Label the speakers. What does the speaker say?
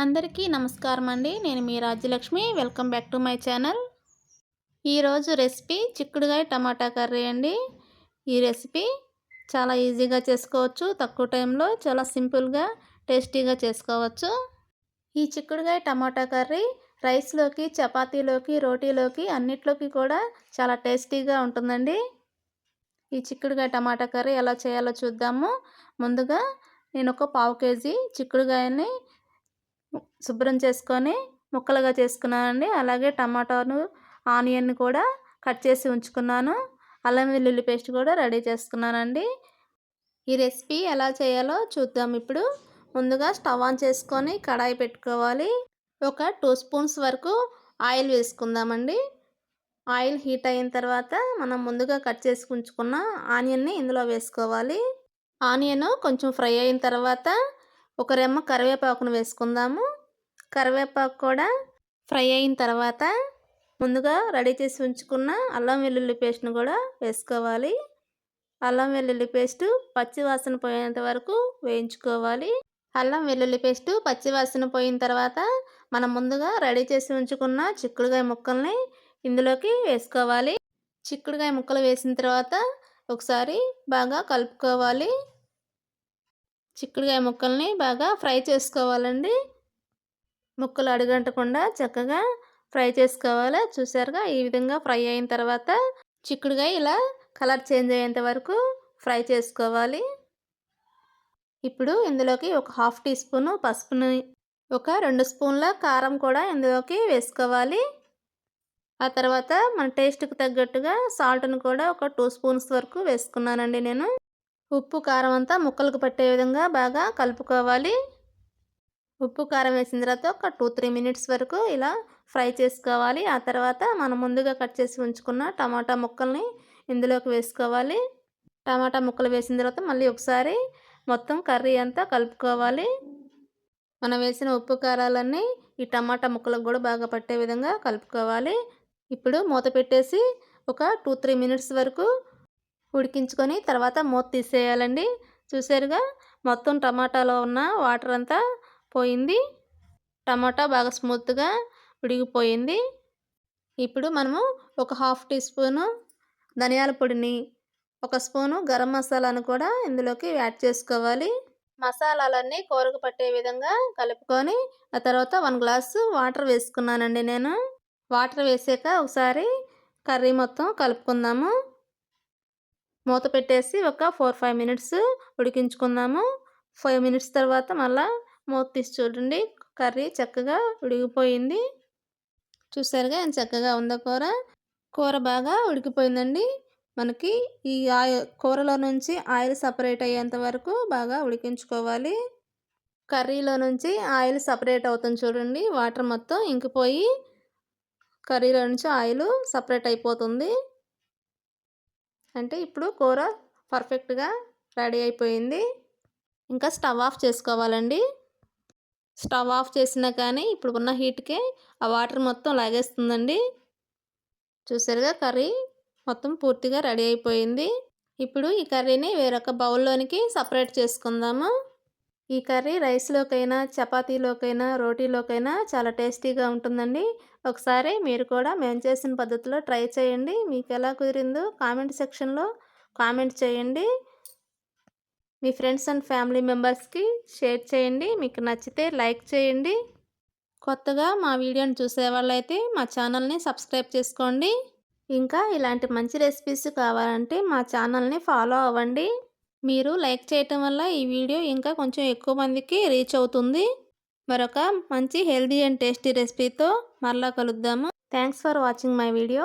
Speaker 1: అందరికీ నమస్కారం అండి. నేను మీ Rajyalakshmi. Welcome back to my channel. ఈరోజు రెసిపీ చిక్కుడుగాయ టమాటా కర్రీ అండి. ఈ రెసిపీ చాలా ఈజీగా చేసుకోవచ్చు తక్కువ టైంలో చాలా సింపుల్గా టేస్టీగా చేసుకోవచ్చు. ఈ చిక్కుడుగాయ టమాటా కర్రీ రైస్లోకి చపాతీలోకి రోటీలోకి అన్నిట్లోకి కూడా చాలా టేస్టీగా ఉంటుందండి. ఈ చిక్కుడుగాయ టమాటా కర్రీ ఎలా చేయాలో చూద్దాము. ముందుగా నేను ఒక పావు కేజీ చిక్కుడుగాయని శుభ్రం చేసుకొని ముక్కలుగా చేసుకున్నానండి. అలాగే టమాటాను ఆనియన్ కూడా కట్ చేసి ఉంచుకున్నాను. అల్లం వెల్లుల్లి పేస్ట్ కూడా రెడీ చేసుకున్నానండి. ఈ రెసిపీ ఎలా చేయాలో చూద్దాం. ఇప్పుడు ముందుగా స్టవ్ ఆన్ చేసుకొని కడాయి పెట్టుకోవాలి. ఒక టూ స్పూన్స్ వరకు ఆయిల్ వేసుకుందామండి. ఆయిల్ హీట్ అయిన తర్వాత మనం ముందుగా కట్ చేసి ఉంచుకున్న ఆనియన్ని ఇందులో వేసుకోవాలి. ఆనియన్ కొంచెం ఫ్రై అయిన తర్వాత ఒక రెమ్మ కరివేపాకును వేసుకుందాము. కరివేపాకు కూడా ఫ్రై అయిన తర్వాత ముందుగా రెడీ చేసి ఉంచుకున్న అల్లం వెల్లుల్లి పేస్ట్ను కూడా వేసుకోవాలి. అల్లం వెల్లుల్లి పేస్టు పచ్చివాసన పోయేంత వరకు వేయించుకోవాలి. అల్లం వెల్లుల్లి పేస్టు పచ్చివాసన పోయిన తర్వాత మనం ముందుగా రెడీ చేసి ఉంచుకున్న చిక్కుడుగాయ ముక్కల్ని ఇందులోకి వేసుకోవాలి. చిక్కుడుగాయ ముక్కలు వేసిన తర్వాత ఒకసారి బాగా కలుపుకోవాలి. చిక్కుడుగాయ ముక్కల్ని బాగా ఫ్రై చేసుకోవాలండి. ముక్కలు అడుగంటకుండా చక్కగా ఫ్రై చేసుకోవాలి? చూసారుగా? ఈ విధంగా ఫ్రై అయిన తర్వాత చిక్కుడుగా ఇలా కలర్ చేంజ్ అయ్యేంత వరకు ఫ్రై చేసుకోవాలి. ఇప్పుడు ఇందులోకి ఒక హాఫ్ టీ స్పూను పసుపుని ఒక రెండు స్పూన్ల కారం కూడా ఇందులోకి వేసుకోవాలి. ఆ తర్వాత మన టేస్ట్కి తగ్గట్టుగా సాల్ట్ను కూడా ఒక టూ స్పూన్స్ వరకు వేసుకున్నానండి నేను. ఉప్పు కారం అంతా ముక్కలకు పట్టే విధంగా బాగా కలుపుకోవాలి. ఉప్పు కారం వేసిన తర్వాత ఒక టూ త్రీ మినిట్స్ వరకు ఇలా ఫ్రై చేసుకోవాలి. ఆ తర్వాత మనం ముందుగా కట్ చేసి ఉంచుకున్న టమాటా ముక్కల్ని ఇందులోకి వేసుకోవాలి. టమాటా ముక్కలు వేసిన తర్వాత మళ్ళీ ఒకసారి మొత్తం కర్రీ అంతా కలుపుకోవాలి. మనం వేసిన ఉప్పు కారాలన్నీ ఈ టమాటా ముక్కలకు కూడా బాగా పట్టే విధంగా కలుపుకోవాలి. ఇప్పుడు మూత పెట్టేసి ఒక టూ త్రీ మినిట్స్ వరకు ఉడికించుకొని తర్వాత మూత తీసేయాలండి. చూసారుగా మొత్తం టమాటాలో ఉన్న వాటర్ అంతా పోయింది. టమాటా బాగా స్మూత్గా ఉడిగిపోయింది ఇప్పుడు మనము ఒక హాఫ్ టీ స్పూను ధనియాల పొడిని ఒక స్పూను గరం మసాలాను కూడా ఇందులోకి యాడ్ చేసుకోవాలి. మసాలాలన్నీ కూరకు పట్టే విధంగా కలుపుకొని ఆ తర్వాత వన్ గ్లాసు వాటర్ వేసుకున్నానండి నేను. వాటర్ వేసాక ఒకసారి కర్రీ మొత్తం కలుపుకుందాము. మూత పెట్టేసి ఒక ఫోర్ ఫైవ్ మినిట్స్ ఉడికించుకుందాము. ఫైవ్ మినిట్స్ తర్వాత మళ్ళీ మూత తీసి చూడండి. కర్రీ చక్కగా ఉడికిపోయింది. చూసారుగా ఎంత చక్కగా ఉందో కూర. కూర బాగా ఉడికిపోయిందండి. మనకి ఈ ఆయి కూరలో నుంచి ఆయిల్ సపరేట్ అయ్యేంత వరకు బాగా ఉడికించుకోవాలి. కర్రీలో నుంచి ఆయిల్ సపరేట్ అవుతుంది చూడండి. వాటర్ మొత్తం ఇంకిపోయి కర్రీలో నుంచి ఆయిల్ సపరేట్ అయిపోతుంది. అంటే ఇప్పుడు కూర పర్ఫెక్ట్గా రెడీ అయిపోయింది. ఇంకా స్టవ్ ఆఫ్ చేసుకోవాలండి. స్టవ్ ఆఫ్ చేసినా కానీ ఇప్పుడు ఉన్న హీట్కే ఆ వాటర్ మొత్తం లాగేస్తుందండి. చూసారుగా కర్రీ మొత్తం పూర్తిగా రెడీ అయిపోయింది. ఇప్పుడు ఈ కర్రీని వేరొక బౌల్లోనికి సపరేట్ చేసుకుందాము. ఈ కర్రీ రైస్లోకైనా చపాతీలోకైనా రోటీలోకైనా చాలా టేస్టీగా ఉంటుందండి. ఒకసారి మీరు కూడా మేము చేసిన పద్ధతిలో ట్రై చేయండి. మీకు ఎలా కుదిరిందో కామెంట్ సెక్షన్లో కామెంట్ చేయండి. మీ ఫ్రెండ్స్ అండ్ ఫ్యామిలీ మెంబర్స్కి షేర్ చేయండి. మీకు నచ్చితే లైక్ చేయండి. కొత్తగా మా వీడియోని చూసే వాళ్ళైతే మా ఛానల్ని సబ్స్క్రైబ్ చేసుకోండి. ఇంకా ఇలాంటి మంచి రెసిపీస్ కావాలంటే మా ఛానల్ని ఫాలో అవ్వండి. మీరు లైక్ చేయటం వల్ల ఈ వీడియో ఇంకా కొంచెం ఎక్కువ మందికి రీచ్ అవుతుంది. మరొక మంచి హెల్దీ అండ్ టేస్టీ రెసిపీతో మరలా కలుద్దాము. Thanks for watching my video.